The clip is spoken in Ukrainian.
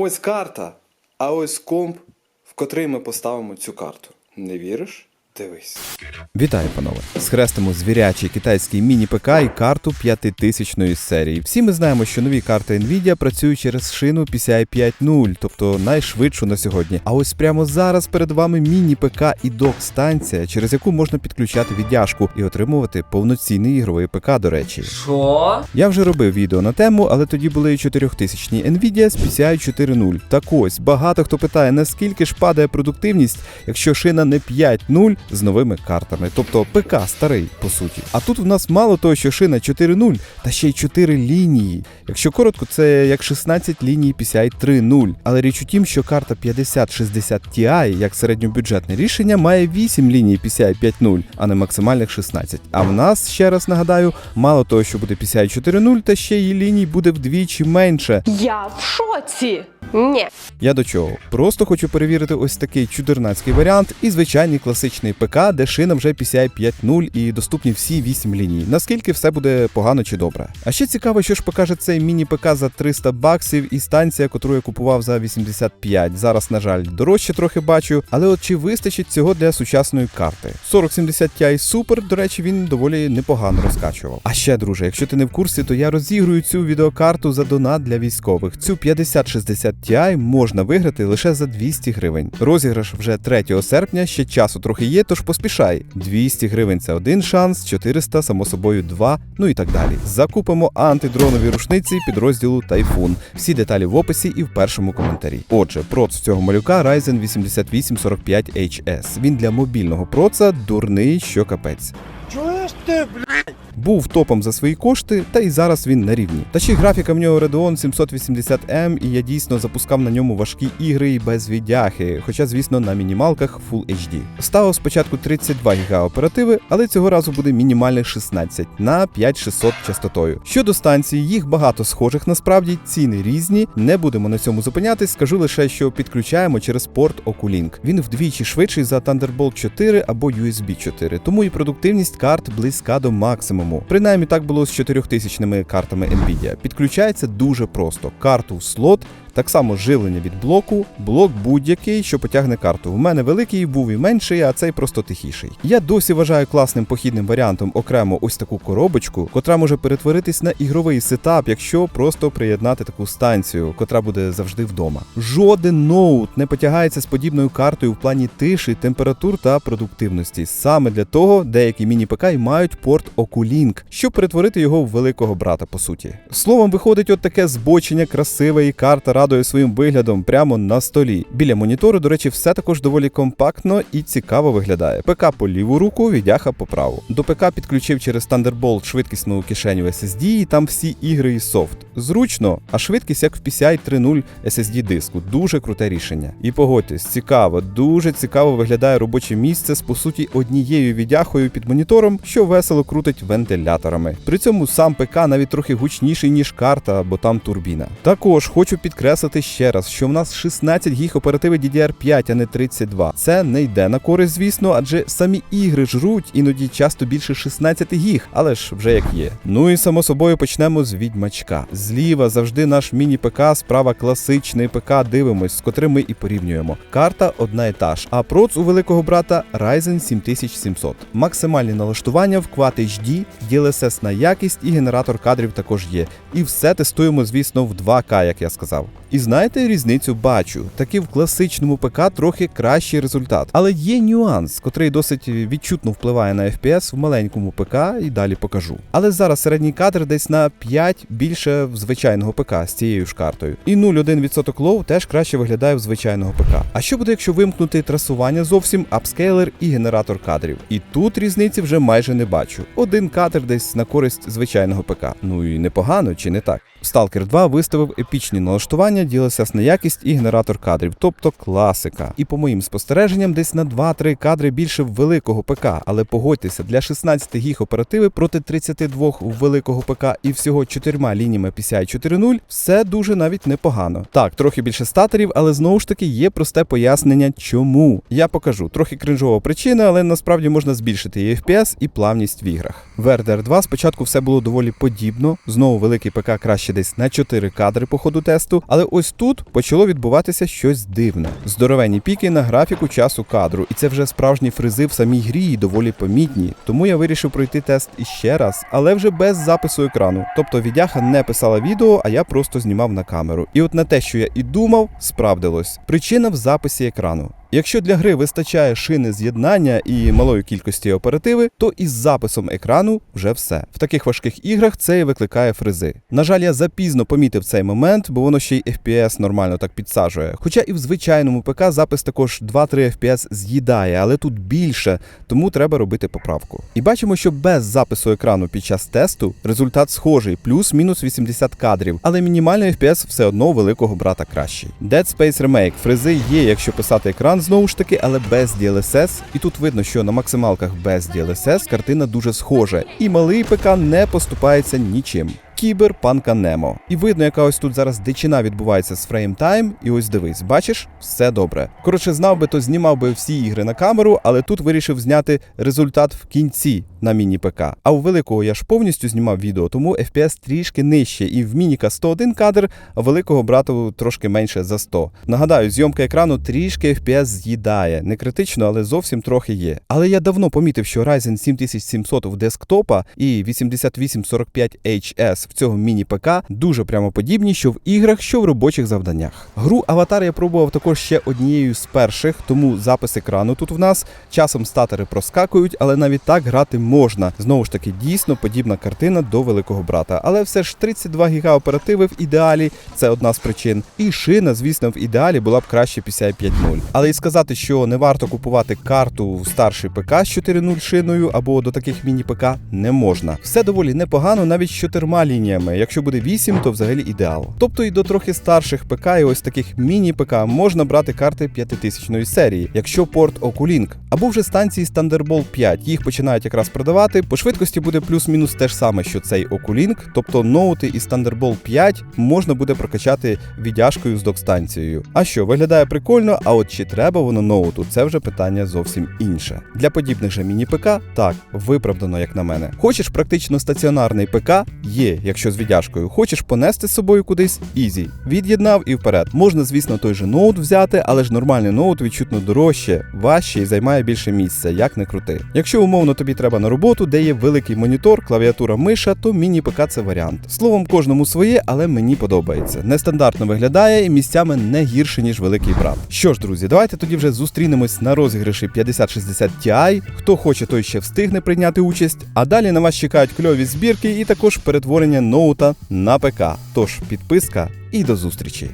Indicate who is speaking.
Speaker 1: Ось карта, а ось комп, в котрий ми поставимо цю карту. Не віриш? Дивись.
Speaker 2: Вітаю, панове! Схрестимо звірячий китайський міні-ПК і карту 5000 серії. Всі ми знаємо, що нові карти Nvidia працюють через шину PCI 5.0, тобто найшвидшу на сьогодні. А ось прямо зараз перед вами міні-ПК і док-станція, через яку можна підключати віддяжку і отримувати повноцінний ігровий ПК, до речі.
Speaker 3: Що?
Speaker 2: Я вже робив відео на тему, але тоді були 4000 Nvidia з PCI 4.0. Так ось, багато хто питає, наскільки ж падає продуктивність, якщо шина не 5.0 з новими картами, тобто ПК старий, по суті. А тут в нас мало того, що шина 4.0, та ще й 4 лінії. Якщо коротко, це як 16 ліній PCI 3.0. Але річ у тім, що карта 5060 Ti, як середньобюджетне рішення, має 8 ліній PCI 5.0, а не максимальних 16. А в нас, ще раз нагадаю, мало того, що буде PCI 4.0, та ще й ліній буде вдвічі менше.
Speaker 4: Я в шоці. Ні.
Speaker 2: Я до чого? Просто хочу перевірити ось такий чудернацький варіант і звичайний класичний ПК, де шина вже PCI 5.0 і доступні всі 8 ліній. Наскільки все буде погано чи добре. А ще цікаво, що ж покаже цей міні-ПК за 300 баксів і станція, яку я купував за 85. Зараз, на жаль, дорожче трохи бачу, але от чи вистачить цього для сучасної карти? 4070 Ti Super, до речі, він доволі непогано розкачував. А ще, друже, якщо ти не в курсі, то я розігрую цю відеокарту за донат для військових. Цю 5060 Ti можна виграти лише за 200 гривень. Розіграш вже 3 серпня, ще часу трохи є, тож поспішай. 200 гривень це один шанс, 400, само собою, два, ну і так далі. Закупимо антидронові рушниці підрозділу Тайфун. Всі деталі в описі і в першому коментарі. Отже, проц цього малюка Ryzen 8845 HS. Він для мобільного проца дурний, що капець.
Speaker 5: Чуєш ти, блядь?
Speaker 2: Був топом за свої кошти, та і зараз він на рівні. Та ще графіка в нього Radeon 780M, і я дійсно запускав на ньому важкі ігри і без віддяхи, хоча, звісно, на мінімалках Full HD. Ставив спочатку 32 ГБ оперативи, але цього разу буде мінімальних 16 на 5600 частотою. Щодо станції, їх багато схожих насправді, ціни різні. Не будемо на цьому зупинятись. Скажу лише, що підключаємо через порт Oculink. Він вдвічі швидший за Thunderbolt 4 або USB 4, тому і продуктивність карт близька до максимуму. Принаймні так було з 4000 картами Nvidia. Підключається дуже просто. Карту в слот. Так само живлення від блоку, блок будь-який, що потягне карту. В мене великий був і менший, а цей просто тихіший. Я досі вважаю класним похідним варіантом окремо ось таку коробочку, котра може перетворитись на ігровий сетап, якщо просто приєднати таку станцію, котра буде завжди вдома. Жоден ноут не потягається з подібною картою в плані тиші, температур та продуктивності. Саме для того деякі міні-ПК й мають порт Oculink, щоб перетворити його в великого брата, по суті. Словом, виходить от таке збочення красиве і карта радує своїм виглядом прямо на столі. Біля монітору, до речі, все також доволі компактно і цікаво виглядає. ПК по ліву руку, відяха по праву. До ПК підключив через Thunderbolt швидкісну кишеню SSD, і там всі ігри і софт. Зручно, а швидкість як в PCI 3.0 SSD диску. Дуже круте рішення. І погодьтесь, цікаво, дуже цікаво виглядає робоче місце з по суті однією відяхою під монітором, що весело крутить вентиляторами. При цьому сам ПК навіть трохи гучніший, ніж карта, бо там турбіна. Також хочу підкреслити ще раз, що в нас 16 гіг оперативи DDR5, а не 32. Це не йде на користь, звісно, адже самі ігри жруть іноді часто більше 16 гіг, але ж вже як є. Ну і само собою почнемо з відьмачка. Зліва завжди наш міні-ПК, справа класичний ПК дивимось, з котрим ми і порівнюємо. Карта одна і та ж, а проц у великого брата Ryzen 7700. Максимальні налаштування в Quad HD, DLSS на якість і генератор кадрів також є. І все тестуємо, звісно, в 2К, як я сказав. І знаєте, різницю бачу. Таки в класичному ПК трохи кращий результат. Але є нюанс, котрий досить відчутно впливає на FPS в маленькому ПК, і далі покажу. Але зараз середній кадр десь на 5 більше в звичайного ПК з цією ж картою. І 0,1% лоу теж краще виглядає в звичайного ПК. А що буде, якщо вимкнути трасування зовсім, апскейлер і генератор кадрів? І тут різниці вже майже не бачу. Один кадр десь на користь звичайного ПК. Ну і непогано, чи не так? Stalker 2 виставив епічні налаштування, DLSS на якість і генератор кадрів, тобто класика. І по моїм спостереженням, десь на 2-3 кадри більше великого ПК. Але погодьтеся, для 16 гіг оперативи проти 32 у великого ПК і всього 4 лініями PCI 4.0 все дуже навіть непогано. Так, трохи більше статорів, але знову ж таки є просте пояснення, чому. Я покажу. Трохи кринжова причина, але насправді можна збільшити і FPS, і плавність в іграх. В RDR 2 спочатку все було доволі подібно. Знову великий ПК краще десь на 4 кадри по ходу тесту, але ось тут почало відбуватися щось дивне. Здоровенні піки на графіку часу кадру, і це вже справжні фризи в самій грі і доволі помітні. Тому я вирішив пройти тест іще раз, але вже без запису екрану. Тобто відяха не писала відео, а я просто знімав на камеру. І от на те, що я і думав, справдилось. Причина в записі екрану. Якщо для гри вистачає шини з'єднання і малої кількості оперативи, то із записом екрану вже все. В таких важких іграх це і викликає фризи. На жаль, я запізно помітив цей момент, бо воно ще й FPS нормально так підсаджує. Хоча і в звичайному ПК запис також 2-3 FPS з'їдає, але тут більше, тому треба робити поправку. І бачимо, що без запису екрану під час тесту результат схожий, плюс-мінус 80 кадрів, але мінімальний FPS все одно великого брата кращий. Dead Space Remake фризи є, якщо писати екран знову ж таки, але без DLSS. І тут видно, що на максималках без DLSS картина дуже схожа, і малий ПК не поступається нічим. Кіберпанка Немо. І видно, яка ось тут зараз дичина відбувається з фреймтайм. І ось дивись, бачиш, все добре. Коротше, знав би, то знімав би всі ігри на камеру, але тут вирішив зняти результат в кінці на міні-ПК. А у великого я ж повністю знімав відео, тому FPS трішки нижче. І в мініка 101 кадр, а великого брату трошки менше за 100. Нагадаю, зйомка екрану трішки FPS з'їдає. Не критично, але зовсім трохи є. Але я давно помітив, що Ryzen 7700 в десктопа і 8845HS в цього міні-ПК дуже прямо подібні, що в іграх, що в робочих завданнях. Гру Аватар я пробував також ще однією з перших, тому запис екрану тут в нас. Часом статери проскакують, але навіть так грати можна. Знову ж таки, дійсно подібна картина до великого брата. Але все ж 32 ГБ оперативи в ідеалі це одна з причин. І шина, звісно, в ідеалі була б краще PCI 5.0. Але і сказати, що не варто купувати карту в старший ПК з 4.0 шиною або до таких міні-ПК не можна. Все доволі непогано, навіть з чотирма лініями. Якщо буде 8, то взагалі ідеал. Тобто і до трохи старших ПК і ось таких міні-ПК можна брати карти 5000 серії, якщо порт Oculink, або вже станції Thunderbolt 5. Їх починають якраз продавати. По швидкості буде плюс-мінус те ж саме, що цей Oculink, тобто ноути із Thunderbolt 5 можна буде прокачати віддяжкою з док-станцією. А що, виглядає прикольно, а от чи треба воно ноуту, це вже питання зовсім інше. Для подібних же міні-ПК так, виправдано, як на мене. Хочеш практично стаціонарний ПК? Є, якщо з віддяжкою. Хочеш понести з собою кудись? Ізі. Від'єднав і вперед. Можна, звісно, той же ноут взяти, але ж нормальний ноут відчутно дорожче, важче і займає більше місця, як не крути. Якщо умовно тобі треба роботу, де є великий монітор, клавіатура миша, то міні-ПК це варіант. Словом, кожному своє, але мені подобається. Нестандартно виглядає і місцями не гірше, ніж великий брат. Що ж, друзі, давайте тоді вже зустрінемось на розіграші 5060 Ti. Хто хоче, той ще встигне прийняти участь. А далі на вас чекають кльові збірки і також перетворення ноута на ПК. Тож підписка і до зустрічі.